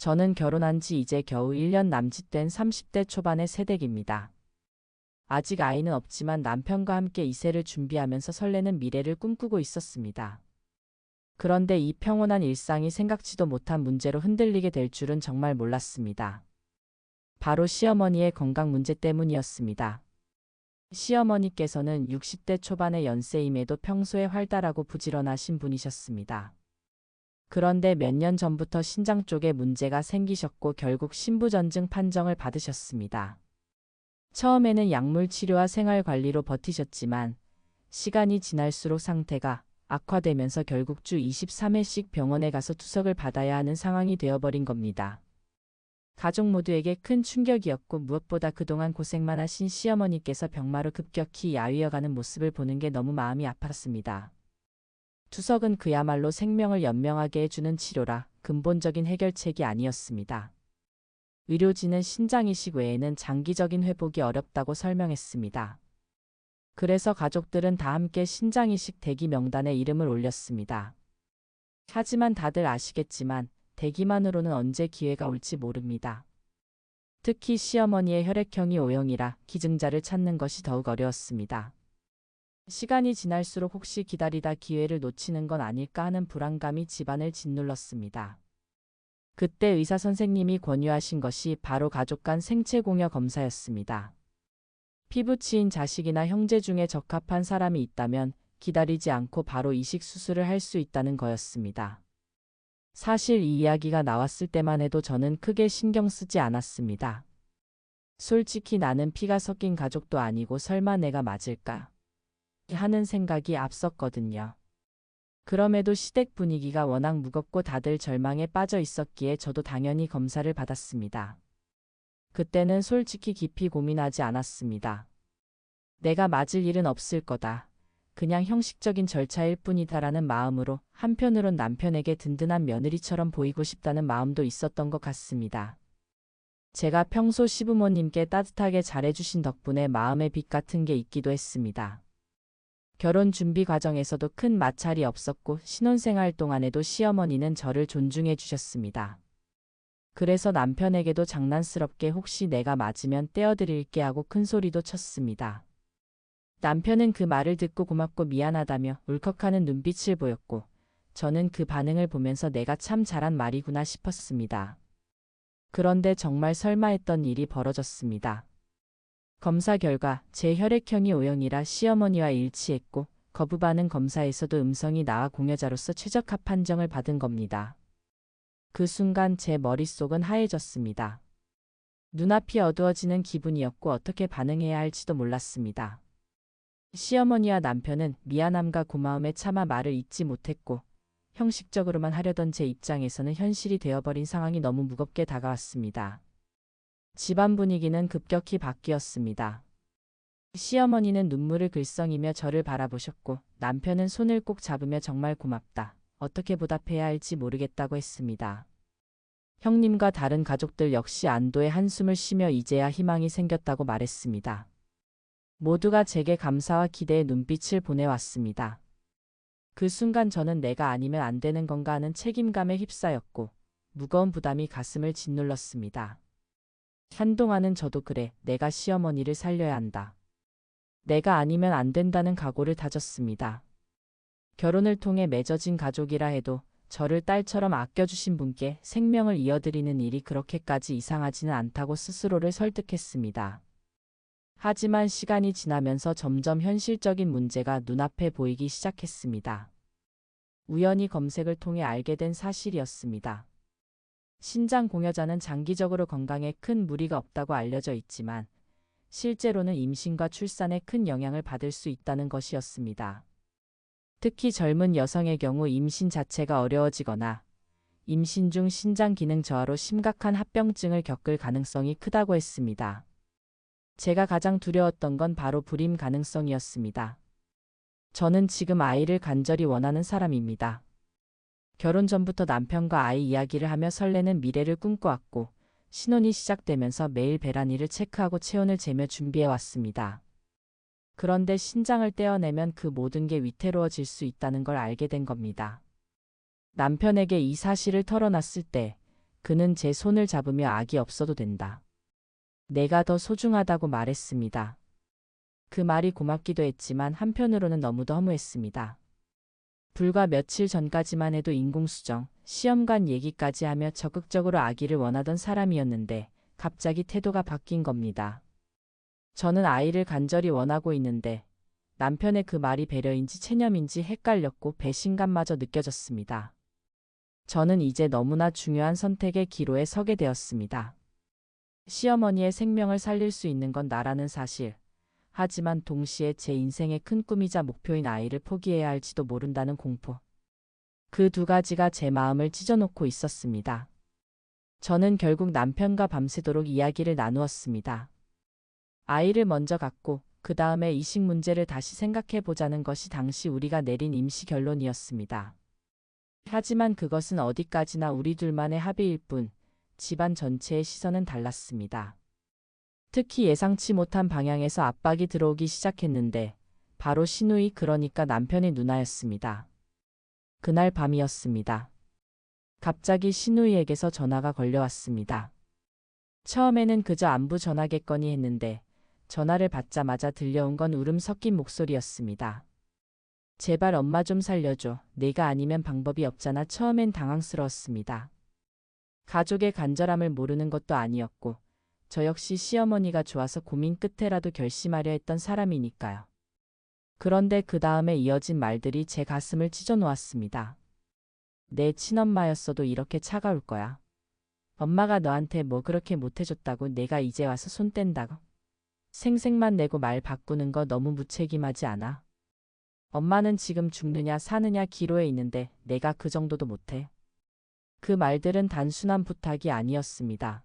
저는 결혼한 지 이제 겨우 1년 남짓 된 30대 초반의 새댁입니다. 아직 아이는 없지만 남편과 함께 이세를 준비하면서 설레는 미래를 꿈꾸고 있었습니다. 그런데 이 평온한 일상이 생각지도 못한 문제로 흔들리게 될 줄은 정말 몰랐습니다. 바로 시어머니의 건강 문제 때문이었습니다. 시어머니께서는 60대 초반의 연세임에도 평소에 활달하고 부지런하신 분이셨습니다. 그런데 몇 년 전부터 신장 쪽에 문제가 생기셨고 결국 신부전증 판정을 받으셨습니다. 처음에는 약물 치료와 생활 관리로 버티셨지만 시간이 지날수록 상태가 악화되면서 결국 주 23회씩 병원에 가서 투석을 받아야 하는 상황이 되어버린 겁니다. 가족 모두에게 큰 충격이었고 무엇보다 그동안 고생만 하신 시어머니께서 병마로 급격히 야위어가는 모습을 보는 게 너무 마음이 아팠습니다. 투석은 그야말로 생명을 연명하게 해주는 치료라 근본적인 해결책이 아니었습니다. 의료진은 신장 이식 외에는 장기적인 회복이 어렵다고 설명했습니다. 그래서 가족들은 다 함께 신장 이식 대기 명단에 이름을 올렸습니다. 하지만 다들 아시겠지만 대기만으로는 언제 기회가 올지 모릅니다. 특히 시어머니의 혈액형이 O형이라 기증자를 찾는 것이 더욱 어려웠습니다. 시간이 지날수록 혹시 기다리다 기회를 놓치는 건 아닐까 하는 불안감이 집안을 짓눌렀습니다. 그때 의사 선생님이 권유하신 것이 바로 가족 간 생체 공여 검사였습니다. 피부치인 자식이나 형제 중에 적합한 사람이 있다면 기다리지 않고 바로 이식 수술을 할 수 있다는 거였습니다. 사실 이 이야기가 나왔을 때만 해도 저는 크게 신경 쓰지 않았습니다. 솔직히 나는 피가 섞인 가족도 아니고 설마 내가 맞을까? 하는 생각이 앞섰거든요. 그럼에도 시댁 분위기가 워낙 무겁고 다들 절망에 빠져 있었기에 저도 당연히 검사를 받았습니다. 그때는 솔직히 깊이 고민하지 않았습니다. 내가 맞을 일은 없을 거다. 그냥 형식적인 절차일 뿐이다라는 마음으로 한편으론 남편에게 든든한 며느리처럼 보이고 싶다는 마음도 있었던 것 같습니다. 제가 평소 시부모님께 따뜻하게 잘해주신 덕분에 마음의 빛 같은 게 있기도 했습니다. 결혼 준비 과정에서도 큰 마찰이 없었고 신혼생활 동안에도 시어머니는 저를 존중해 주셨습니다. 그래서 남편에게도 장난스럽게 혹시 내가 맞으면 떼어드릴게 하고 큰 소리도 쳤습니다. 남편은 그 말을 듣고 고맙고 미안하다며 울컥하는 눈빛을 보였고 저는 그 반응을 보면서 내가 참 잘한 말이구나 싶었습니다. 그런데 정말 설마 했던 일이 벌어졌습니다. 검사 결과 제 혈액형이 O형이라 시어머니와 일치했고 거부 반응 검사에서도 음성이 나와 공여자로서 최적화 판정을 받은 겁니다. 그 순간 제 머릿속은 하얘졌습니다. 눈앞이 어두워지는 기분이었고 어떻게 반응해야 할지도 몰랐습니다. 시어머니와 남편은 미안함과 고마움에 차마 말을 잇지 못했고 형식적으로만 하려던 제 입장에서는 현실이 되어버린 상황이 너무 무겁게 다가왔습니다. 집안 분위기는 급격히 바뀌었습니다. 시어머니는 눈물을 글썽이며 저를 바라보셨고 남편은 손을 꼭 잡으며 정말 고맙다. 어떻게 보답해야 할지 모르겠다고 했습니다. 형님과 다른 가족들 역시 안도의 한숨을 쉬며 이제야 희망이 생겼다고 말했습니다. 모두가 제게 감사와 기대의 눈빛을 보내왔습니다. 그 순간 저는 내가 아니면 안 되는 건가 하는 책임감에 휩싸였고 무거운 부담이 가슴을 짓눌렀습니다. 한동안은 저도 그래 내가 시어머니를 살려야 한다. 내가 아니면 안 된다는 각오를 다졌습니다. 결혼을 통해 맺어진 가족이라 해도 저를 딸처럼 아껴주신 분께 생명을 이어드리는 일이 그렇게까지 이상하지는 않다고 스스로를 설득했습니다. 하지만 시간이 지나면서 점점 현실적인 문제가 눈앞에 보이기 시작했습니다. 우연히 검색을 통해 알게 된 사실이었습니다. 신장 공여자는 장기적으로 건강에 큰 무리가 없다고 알려져 있지만 실제로는 임신과 출산에 큰 영향을 받을 수 있다는 것이었습니다. 특히 젊은 여성의 경우 임신 자체가 어려워지거나 임신 중 신장 기능 저하로 심각한 합병증을 겪을 가능성이 크다고 했습니다. 제가 가장 두려웠던 건 바로 불임 가능성이었습니다. 저는 지금 아이를 간절히 원하는 사람입니다. 결혼 전부터 남편과 아이 이야기를 하며 설레는 미래를 꿈꿔왔고 신혼이 시작되면서 매일 배란이를 체크하고 체온을 재며 준비해 왔습니다. 그런데 신장을 떼어내면 그 모든 게 위태로워질 수 있다는 걸 알게 된 겁니다. 남편에게 이 사실을 털어놨을 때 그는 제 손을 잡으며 악이 없어도 된다. 내가 더 소중하다고 말했습니다. 그 말이 고맙기도 했지만 한편으로는 너무도 허무했습니다. 불과 며칠 전까지만 해도 인공수정, 시험관 얘기까지 하며 적극적으로 아기를 원하던 사람이었는데 갑자기 태도가 바뀐 겁니다. 저는 아이를 간절히 원하고 있는데 남편의 그 말이 배려인지 체념인지 헷갈렸고 배신감마저 느껴졌습니다. 저는 이제 너무나 중요한 선택의 기로에 서게 되었습니다. 시어머니의 생명을 살릴 수 있는 건 나라는 사실. 하지만 동시에 제 인생의 큰 꿈이자 목표인 아이를 포기해야 할지도 모른다는 공포. 그 두 가지가 제 마음을 찢어놓고 있었습니다. 저는 결국 남편과 밤새도록 이야기를 나누었습니다. 아이를 먼저 갖고 그 다음에 이식 문제를 다시 생각해 보자는 것이 당시 우리가 내린 임시 결론이었습니다. 하지만 그것은 어디까지나 우리 둘만의 합의일 뿐 집안 전체의 시선은 달랐습니다. 특히 예상치 못한 방향에서 압박이 들어오기 시작했는데 바로 신우이 그러니까 남편의 누나였습니다. 그날 밤이었습니다. 갑자기 신우이에게서 전화가 걸려왔습니다. 처음에는 그저 안부 전화겠거니 했는데 전화를 받자마자 들려온 건 울음 섞인 목소리였습니다. 제발 엄마 좀 살려줘. 내가 아니면 방법이 없잖아. 처음엔 당황스러웠습니다. 가족의 간절함을 모르는 것도 아니었고, 저 역시 시어머니가 좋아서 고민 끝에라도 결심하려 했던 사람이니까요. 그런데 그 다음에 이어진 말들이 제 가슴을 찢어놓았습니다. 내 친엄마였어도 이렇게 차가울 거야. 엄마가 너한테 뭐 그렇게 못해줬다고 내가 이제 와서 손 뗀다고. 생색만 내고 말 바꾸는 거 너무 무책임하지 않아? 엄마는 지금 죽느냐 사느냐 기로에 있는데 내가 그 정도도 못해. 그 말들은 단순한 부탁이 아니었습니다.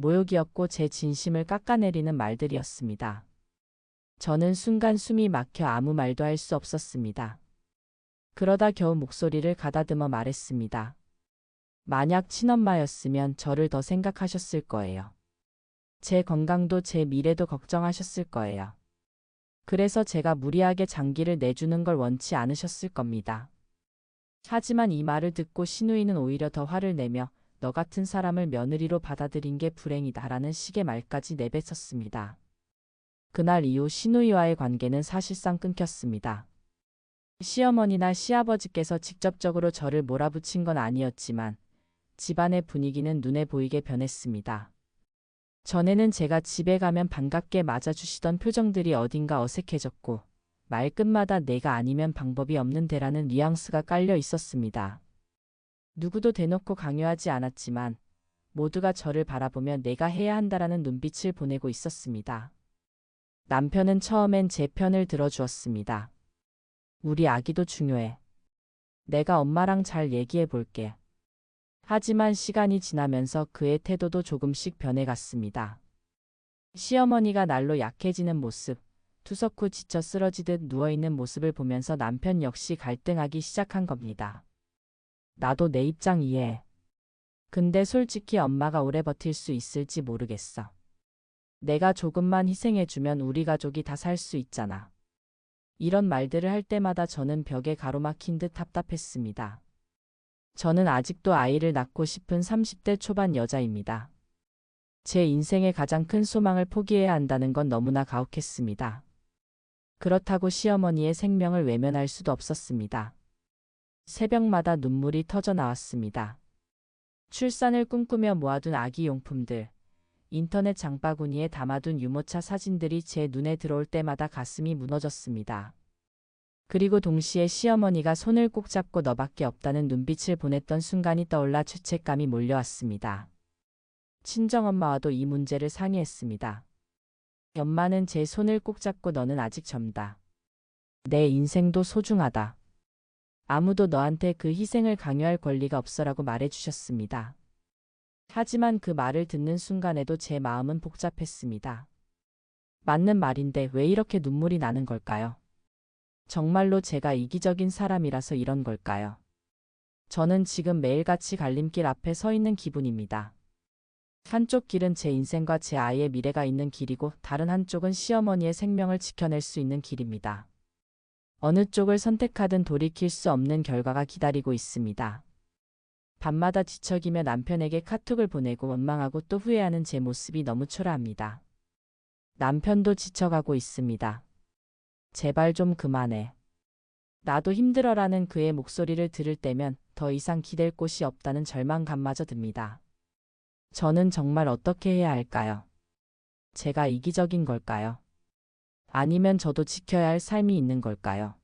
모욕이었고 제 진심을 깎아내리는 말들이었습니다. 저는 순간 숨이 막혀 아무 말도 할 수 없었습니다. 그러다 겨우 목소리를 가다듬어 말했습니다. 만약 친엄마였으면 저를 더 생각하셨을 거예요. 제 건강도 제 미래도 걱정하셨을 거예요. 그래서 제가 무리하게 장기를 내주는 걸 원치 않으셨을 겁니다. 하지만 이 말을 듣고 신우이는 오히려 더 화를 내며 너 같은 사람을 며느리로 받아들인 게 불행이다라는 식의 말까지 내뱉었습니다. 그날 이후 신우이와의 관계는 사실상 끊겼습니다. 시어머니나 시아버지께서 직접적으로 저를 몰아붙인 건 아니었지만 집안의 분위기는 눈에 보이게 변했습니다. 전에는 제가 집에 가면 반갑게 맞아주시던 표정들이 어딘가 어색해졌고 말끝마다 내가 아니면 방법이 없는 데라는 뉘앙스가 깔려 있었습니다. 누구도 대놓고 강요하지 않았지만 모두가 저를 바라보며 내가 해야 한다라는 눈빛을 보내고 있었습니다. 남편은 처음엔 제 편을 들어주었습니다. 우리 아기도 중요해. 내가 엄마랑 잘 얘기해 볼게. 하지만 시간이 지나면서 그의 태도도 조금씩 변해갔습니다. 시어머니가 날로 약해지는 모습, 투석 후 지쳐 쓰러지듯 누워있는 모습을 보면서 남편 역시 갈등하기 시작한 겁니다. 나도 내 입장 이해해. 근데 솔직히 엄마가 오래 버틸 수 있을지 모르겠어. 내가 조금만 희생해주면 우리 가족이 다 살 수 있잖아. 이런 말들을 할 때마다 저는 벽에 가로막힌 듯 답답했습니다. 저는 아직도 아이를 낳고 싶은 30대 초반 여자입니다. 제 인생의 가장 큰 소망을 포기해야 한다는 건 너무나 가혹했습니다. 그렇다고 시어머니의 생명을 외면할 수도 없었습니다. 새벽마다 눈물이 터져 나왔습니다. 출산을 꿈꾸며 모아둔 아기 용품들, 인터넷 장바구니에 담아둔 유모차 사진들이 제 눈에 들어올 때마다 가슴이 무너졌습니다. 그리고 동시에 시어머니가 손을 꼭 잡고 너밖에 없다는 눈빛을 보냈던 순간이 떠올라 죄책감이 몰려왔습니다. 친정엄마와도 이 문제를 상의했습니다. 엄마는 제 손을 꼭 잡고 너는 아직 젊다. 내 인생도 소중하다. 아무도 너한테 그 희생을 강요할 권리가 없어라고 말해주셨습니다. 하지만 그 말을 듣는 순간에도 제 마음은 복잡했습니다. 맞는 말인데 왜 이렇게 눈물이 나는 걸까요? 정말로 제가 이기적인 사람이라서 이런 걸까요? 저는 지금 매일같이 갈림길 앞에 서 있는 기분입니다. 한쪽 길은 제 인생과 제 아이의 미래가 있는 길이고 다른 한쪽은 시어머니의 생명을 지켜낼 수 있는 길입니다. 어느 쪽을 선택하든 돌이킬 수 없는 결과가 기다리고 있습니다. 밤마다 뒤척이며 남편에게 카톡을 보내고 원망하고 또 후회하는 제 모습이 너무 초라합니다. 남편도 지쳐가고 있습니다. 제발 좀 그만해. 나도 힘들어라는 그의 목소리를 들을 때면 더 이상 기댈 곳이 없다는 절망감마저 듭니다. 저는 정말 어떻게 해야 할까요? 제가 이기적인 걸까요? 아니면 저도 지켜야 할 삶이 있는 걸까요?